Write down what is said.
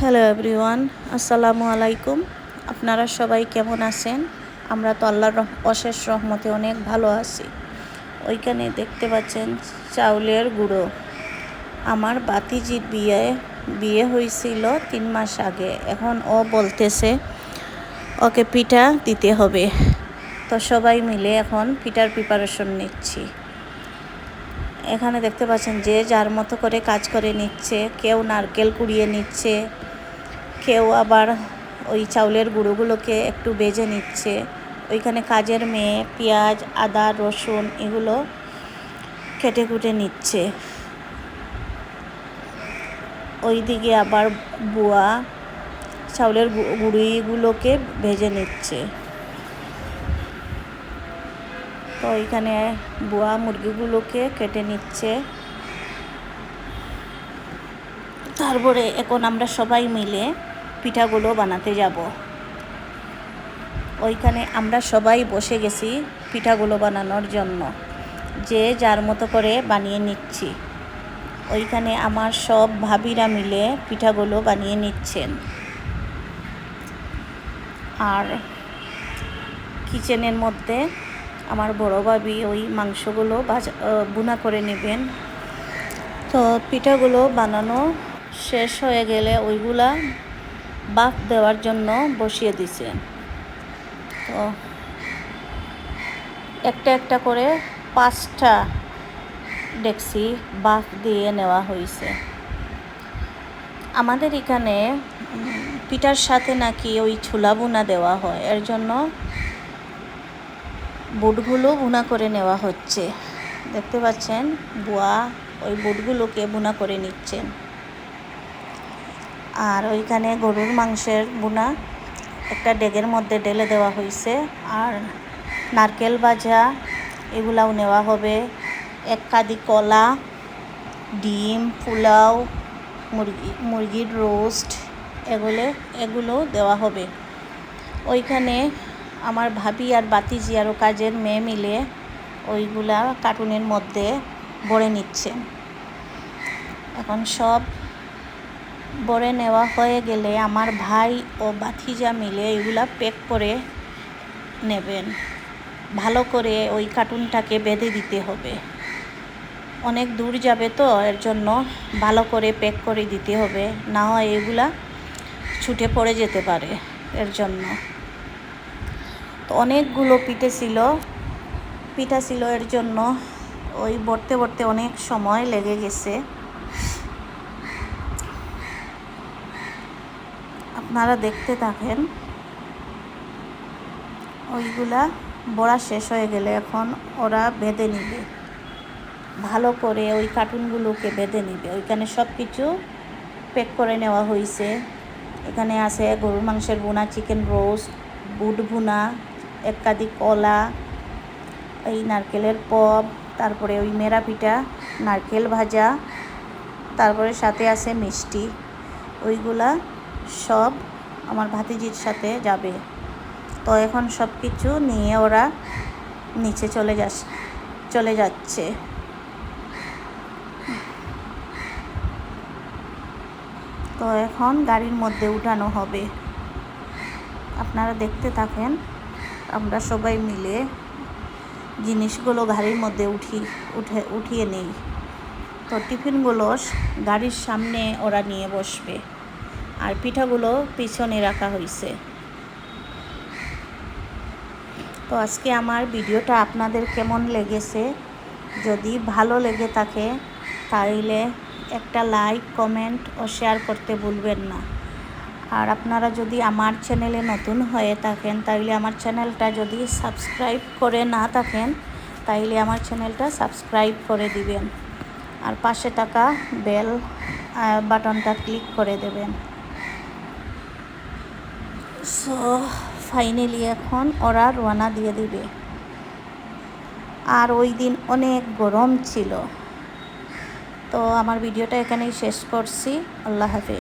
Hello everyone আসসালামু আলাইকুম আপনারা সবাই কেমন আছেন? আমরা তো আল্লাহর অশেষ রহমতে অনেক ভালো আছি। ওইখানে দেখতে পাচ্ছেন চাউলের গুঁড়ো। আমার বাতিজির বিয়ে বিয়ে হয়েছিল তিন মাস আগে। এখন ও বলতেছে, ওকে পিঠা দিতে হবে। তো সবাই মিলে এখন পিঠার প্রিপারেশন নিচ্ছি। এখানে দেখতে পাচ্ছেন যে যার মতো করে কাজ করে নিচ্ছে, কেউ নারকেল কুড়িয়ে নিচ্ছে কেউ আবার ওই চাউলের গুঁড়োগুলোকে একটু বেজে নিচ্ছে। ওইখানে কাজের মেয়ে পেঁয়াজ, আদা, রসুন এগুলো কেটে কুটে নিচ্ছে। ওইদিকে আবার বুয়া চাউলের গুঁড়িগুলোকে ভেজে নিচ্ছে। তো এখানে বুয়া মুরগিগুলোকে কেটে নিচ্ছে। তারপরে এখন আমরা সবাই মিলে পিঠাগুলো বানাতে যাব। ওইখানে আমরা সবাই বসে গেছি পিঠাগুলো বানানোর জন্য। যে যার মতো করে বানিয়ে নিচ্ছি। ওইখানে আমার সব ভাবিরা মিলে পিঠাগুলো বানিয়ে নিচ্ছেন। আর কিচেনের মধ্যে আমার বড় ভাবি ওই মাংসগুলো বুনা করে নেবেন। তো পিঠাগুলো বানানো শেষ হয়ে গেলে ওইগুলা বাফ দেওয়ার জন্য বসিয়ে দিছে। তো একটা একটা করে পাঁচটা ডেক্সি বাফ দিয়ে নেওয়া হয়েছে আমাদের এখানে পিঠার সাথে নাকি ওই ছোলা বুনা দেওয়া হয়। এর জন্য বুটগুলো বুনা করে নেওয়া হচ্ছে। দেখতে পাচ্ছেন, বুয়া ওই বুটগুলোকে বুনা করে নিচ্ছেন আর ওইখানে গরুর মাংসের বুনা একটা ডেগের মধ্যে ঢেলে দেওয়া হয়েছে আর নারকেল ভাজা, এগুলাও নেওয়া হবে। এক কাদি কলা, ডিম, পোলাও, মুরগি, মুরগির রোস্ট, এগুলো এগুলো দেওয়া হবে। ওইখানে আমার ভাবি আর বাতিজি আরও কাজের মেয়ে মিলে ওইগুলা কার্টুনের মধ্যে ভরে নিচ্ছে। এখন সব ভরে নেওয়া হয়ে গেলে আমার ভাই ও বাথিজা মিলে এগুলা প্যাক করে নেবেন। ভালো করে ওই কার্টুনটাকে বেঁধে দিতে হবে। অনেক দূর যাবে তো, এর জন্য ভালো করে প্যাক করে দিতে হবে। না হয় এগুলা ছুটে পড়ে যেতে পারে, এর জন্য। তো অনেকগুলো পিঠে ছিল। পিঠা ছিল এর জন্য ওই ভরতে ভরতে অনেক সময় লেগে গেছে। আপনারা দেখতে থাকেন। ওইগুলা বড়া শেষ হয়ে গেলে এখন ওরা বেঁধে নিবে। ভালো করে ওই কার্টুনগুলোকে বেঁধে নিবে। ওইখানে সব কিছু প্যাক করে নেওয়া হয়েছে এখানে আছে গরুর মাংসের বোনা চিকেন রোস্ট, বুট ভুনা এক কাদি কলা, এই নারকেলের পপ, তারপরে ওই মেরা পিঠা, নারকেল ভাজা, তারপরে সাথে আছে মিষ্টি। ওইগুলা সব আমার ভাতিজির সাথে যাবে। তো এখন সব কিছু নিয়ে ওরা নিচে চলে যাস, চলে যাচ্ছে। তো এখন গাড়ির মধ্যে উঠানো হবে। আপনারা দেখতে থাকেন, আমরা সবাই মিলে জিনিসগুলো গাড়ির মধ্যে উঠি, উঠে, উঠিয়ে নেই। তো টিফিনগুলো গাড়ির সামনে ওরা নিয়ে বসবে। আর পিঠাগুলো পিছনে রাখা হয়েছে তো আজকে আমার ভিডিওটা আপনাদের কেমন লেগেছে? যদি ভালো লেগে থাকে তাহলে একটা লাইক, কমেন্ট ও শেয়ার করতে ভুলবেন না। আর আপনারা যদি আমার চ্যানেলে নতুন হয়ে থাকেন তাহলে আমার চ্যানেলটা যদি সাবস্ক্রাইব করে না থাকেন, তাইলে আমার চ্যানেলটা সাবস্ক্রাইব করে দিবেন। আর পাশে থাকা বেল বাটনটা ক্লিক করে দেবেন। সো ফাইনালি এখন ওরা রওনা দিয়ে দিবে। আর ওই দিন অনেক গরম ছিল। তো আমার ভিডিওটা এখানেই শেষ করছি। আল্লাহ হাফিজ।